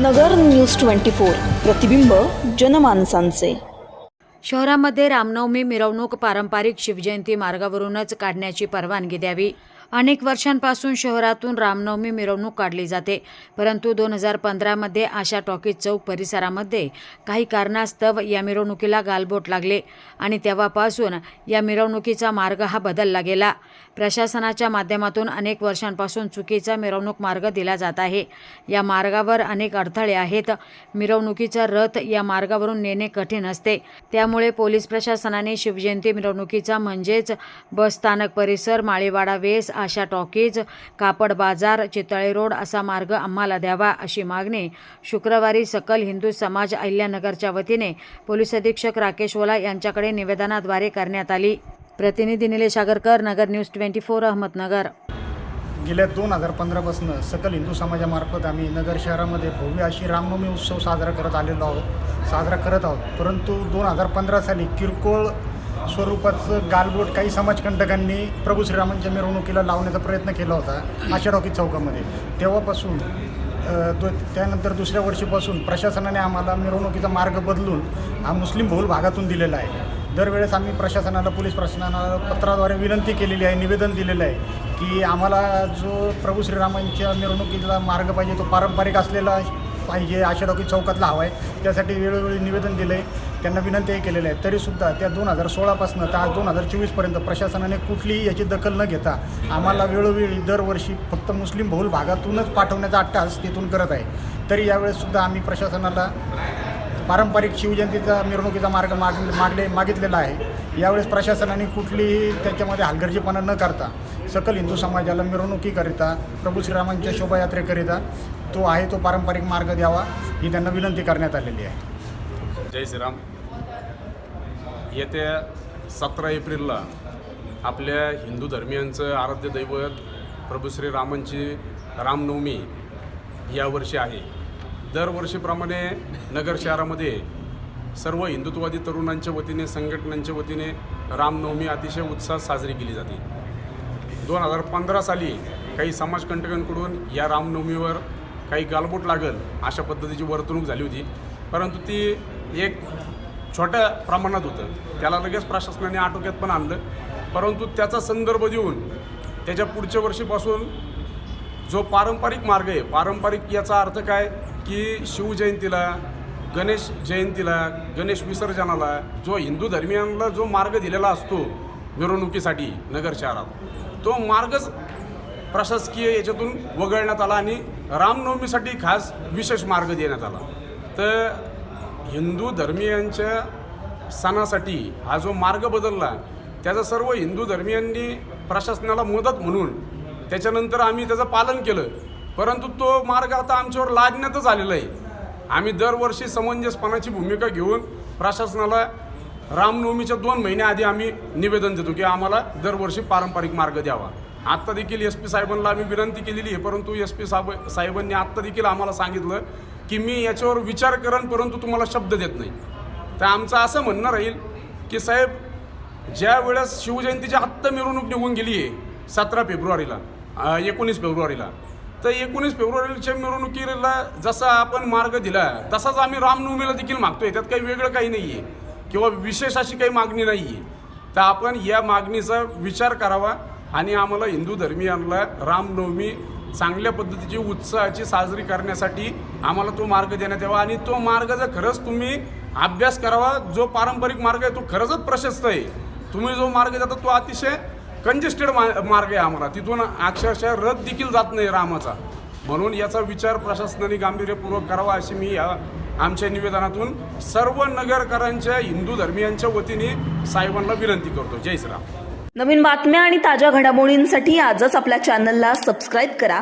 नगर news twenty four. प्रतिबिंब जनमानसांचे. शहरामध्ये रामनवमी मिरवणूक पारंपरिक शिवजयंती मार्गावरूनच काढण्याची परवानगी द्यावी. अनेक वर्षांपासून शहरातून रामनवमी मिरवणूक काढली जाते. परंतु दोन हजार पंधरामध्ये आशा टॉकीज चौक परिसरामध्ये काही कारणास्तव या मिरवणुकीला गालबोट लागले आणि तेव्हापासून या मिरवणुकीचा मार्ग हा बदलला गेला. प्रशासनाच्या माध्यमातून अनेक वर्षांपासून चुकीचा मिरवणूक मार्ग दिला जात आहे. या मार्गावर अनेक अडथळे आहेत. मिरवणुकीचा रथ या मार्गावरून नेणे कठीण असते. त्यामुळे पोलीस प्रशासनाने शिवजयंती मिरवणुकीचा म्हणजेच बस स्थानक परिसर माळीवाडा वेस आशा टॉकीज कापड बाजार चितळे रोड असा मार्ग आम्हाला द्यावा अशी मागणी शुक्रवारी सकल हिंदू समाज अहिल्यानगरच्या वतीने पोलीस अधीक्षक राकेश ओला यांच्याकडे निवेदनाद्वारे करण्यात आली. प्रतिनिधी Nilesh Agarkar Nagar news twenty four Ahmednagar. गेल्या दोन हजार पंधरापासून सकल हिंदू समाजामार्फत आम्ही नगर शहरामध्ये भव्य अशी रामनवमी उत्सव साजरा करत आलेलो आहोत साजरा करत आहोत. परंतु दोन हजार पंधरा साली किरकोळ स्वरूपाचं गालबोट काही समाजकंटकांनी प्रभू श्रीरामांच्या मिरवणुकीला लावण्याचा प्रयत्न केला होता आशा टॉकी चौकामध्ये. तेव्हापासून दो त्यानंतर दुसऱ्या वर्षीपासून प्रशासनाने आम्हाला मिरवणुकीचा मार्ग बदलून हा मुस्लिम बहुल भागातून दिलेला आहे. दरवेळेस आम्ही प्रशासनाला पोलीस प्रशासनाला पत्राद्वारे विनंती केलेली आहे निवेदन दिलेलं आहे की आम्हाला जो प्रभू श्रीरामांच्या मिरवणुकीचा मार्ग पाहिजे तो पारंपरिक असलेला पाहिजे आशा चौकातला हवा आहे त्यासाठी वेळोवेळी निवेदन दिलं आहे त्यांना विनंतीही केलेल्या आहे. तरीसुद्धा त्या दोन हजार सोळापासून तर आज दोन हजार चोवीसपर्यंत प्रशासनाने कुठलीही याची दखल न घेता आम्हाला वेळोवेळी दरवर्षी फक्त मुस्लिम बहुल भागातूनच पाठवण्याचा अट्टास तिथून करत आहे. तरी यावेळेससुद्धा आम्ही प्रशासनाला पारंपरिक शिवजयंतीचा मिरवणुकीचा मार्ग माग मागले मागितलेला आहे. यावेळेस प्रशासनाने कुठलीही त्याच्यामध्ये हलगर्जीपणा न करता सकल हिंदू समाजाला मिरवणुकीकरिता प्रभू श्रीरामांच्या शोभायात्रेकरिता तो आहे तो पारंपरिक मार्ग द्यावा ही त्यांना विनंती करण्यात आलेली आहे. जय श्रीराम. येत्या सतरा एप्रिलला आपल्या हिंदू धर्मियांचं आराध्य दैवत प्रभू श्रीरामांची रामनवमी यावर्षी आहे. दरवर्षीप्रमाणे नगर शहरामध्ये सर्व हिंदुत्ववादी तरुणांच्या वतीने संघटनांच्या वतीने रामनवमी अतिशय उत्साहात साजरी केली जाते. दोन हजार पंधरा साली काही समाजकंटकांकडून या रामनवमीवर काही गालबोट लागल अशा पद्धतीची वर्तणूक झाली होती. परंतु ती एक छोट्या प्रमाणात होतं. त्याला लगेच प्रशासनाने आटोक्यात पण आणलं. परंतु त्याचा संदर्भ देऊन त्याच्या पुढच्या वर्षीपासून जो पारंपरिक मार्ग आहे पारंपरिक याचा अर्थ काय? की शिवजयंतीला गणेश जयंतीला गणेश विसर्जनाला जो हिंदू धर्मियांना जो मार्ग दिलेला असतो मिरवणुकीसाठी नगर शहरात तो मार्गच प्रशासकीय याच्यातून वगळण्यात आला आणि रामनवमीसाठी खास विशेष मार्ग देण्यात आला. तर हिंदू धर्मियांच्या सणासाठी हा जो मार्ग बदलला त्याचा सर्व हिंदू धर्मियांनी प्रशासनाला मदत म्हणून त्याच्यानंतर आम्ही त्याचं पालन केलं. परंतु तो मार्ग आता आमच्यावर लादण्यातच आलेला आहे. आम्ही दरवर्षी समंजसपणाची भूमिका घेऊन प्रशासनाला रामनवमीच्या दोन महिन्याआधी आम्ही निवेदन देतो की आम्हाला दरवर्षी पारंपरिक मार्ग द्यावा. आत्ता देखील एस पी साहेबांना आम्ही विनंती केलेली आहे परंतु एस पी साहेब साहेबांनी आत्ता देखील आम्हाला सांगितलं की मी याच्यावर विचार करेन परंतु तुम्हाला शब्द देत नाही. तर आमचं असं म्हणणं राहील की साहेब ज्या वेळेस शिवजयंतीची आत्ता मिरवणूक निघून गेली आहे सतरा फेब्रुवारीला एकोणीस फेब्रुवारीला तर एकोणीस फेब्रुवारीच्या मिरवणुकीला जसा आपण मार्ग दिला तसाच आम्ही रामनवमीला देखील मागतोय. त्यात काही वेगळं काही नाही आहे किंवा विशेष अशी काही मागणी नाही आहे तर आपण या मागणीचा विचार करावा आणि आम्हाला हिंदू धर्मियांना रामनवमी चांगल्या पद्धतीची उत्साहाची साजरी करण्यासाठी आम्हाला तो मार्ग देण्यात यावा. आणि तो मार्ग जर खरंच तुम्ही अभ्यास करावा जो पारंपरिक मार्ग आहे तो खरंच प्रशस्त आहे. तुम्ही जो मार्ग देता तो अतिशय कंजेस्टेड मार्ग आहे आम्हाला. तिथून अक्षरशः रथ देखील जात नाही रामाचा. म्हणून याचा विचार प्रशासनाने गांभीर्यपूर्वक करावा अशी मी या आमच्या निवेदनातून सर्व नगरकरांच्या हिंदू धर्मियांच्या वतीने साहेबांना विनंती करतो. जय श्रीराम. नवीन बातम्या आणि ताज्या घडामोडींसाठी आजच आपल्या चॅनलला सबस्क्राईब करा.